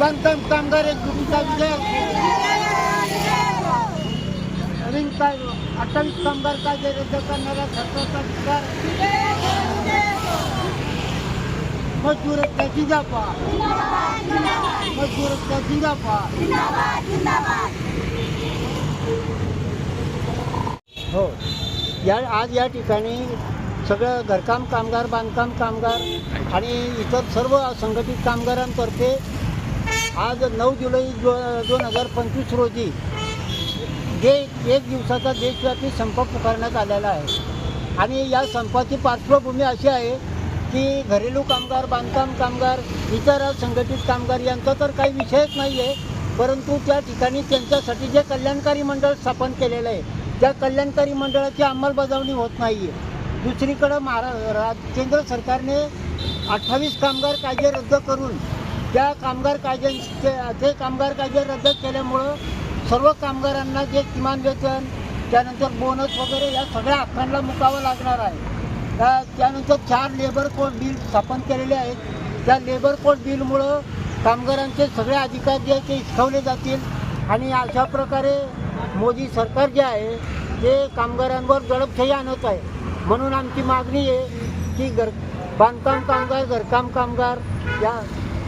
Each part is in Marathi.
बांधकाम कामगार एक तुमचा विजय रिंग काय अठ्ठावीस कामगार कायदे रद्द करणारा सरकारचा अधिकार मजदूरचा जिंदापा मजदूरचा जिंदापा हो या आज या ठिकाणी सगळं घरकाम कामगार बांधकाम कामगार आणि इतर सर्व संघटित कामगारांतर्फे आज नऊ जुलै दो दोन हजार पंचवीस रोजी जे एक दिवसाचा देशव्यापी संप पुकारण्यात आलेला आहे. आणि या संपाची पार्श्वभूमी अशी आहे की घरेलू कामगार बांधकाम कामगार इतर संघटित कामगार यांचा तर काही विषयच नाही आहे परंतु त्या ठिकाणी त्यांच्यासाठी जे कल्याणकारी मंडळ स्थापन केलेलं आहे त्या कल्याणकारी मंडळाची अंमलबजावणी होत नाही आहे दुसरीकडं महारा रा केंद्र सरकारने अठ्ठावीस कामगार कायदे रद्द करून त्या कामगार कायद्यांचे ते कामगार कायदे रद्द केल्यामुळं सर्व कामगारांना जे किमान वेतन त्यानंतर बोनस वगैरे या सगळ्या हक्कांना मुकावं लागणार आहे. त्या- त्यानंतर चार लेबर कोड बिल स्थापन केलेले आहेत. त्या लेबर कोड बिलमुळं कामगारांचे सगळे अधिकार जे आहेत ते हिसकवले जातील. आणि अशा प्रकारे मोदी सरकार जे आहे ते कामगारांवर दडपशाही आणत आहे. म्हणून आमची मागणी आहे की घर बांधकाम कामगार घरकाम कामगार या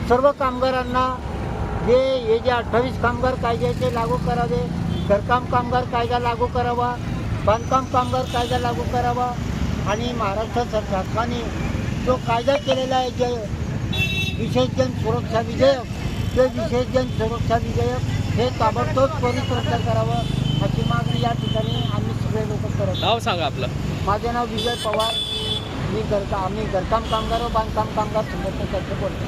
सर्व कामगारांना जे हे जे अठ्ठावीस कामगार कायद्याचे लागू करावे घरकाम कामगार कायदा लागू करावा बांधकाम कामगार कायदा लागू करावा आणि महाराष्ट्र सरकारने जो कायदा केलेला आहे जे विशेष जन सुरक्षा विधेयक ते विशेष जन सुरक्षा विधेयक हे ताबडतोब त्वरित रद्द करावं अशी मागणी या ठिकाणी आम्ही सगळे लोक करत. नाव सांगा आपलं. माझे नाव विजय पवार. मी घरका आम्ही घरकाम कामगार व बांधकाम कामगार संघटनेतर्फे बोलतो.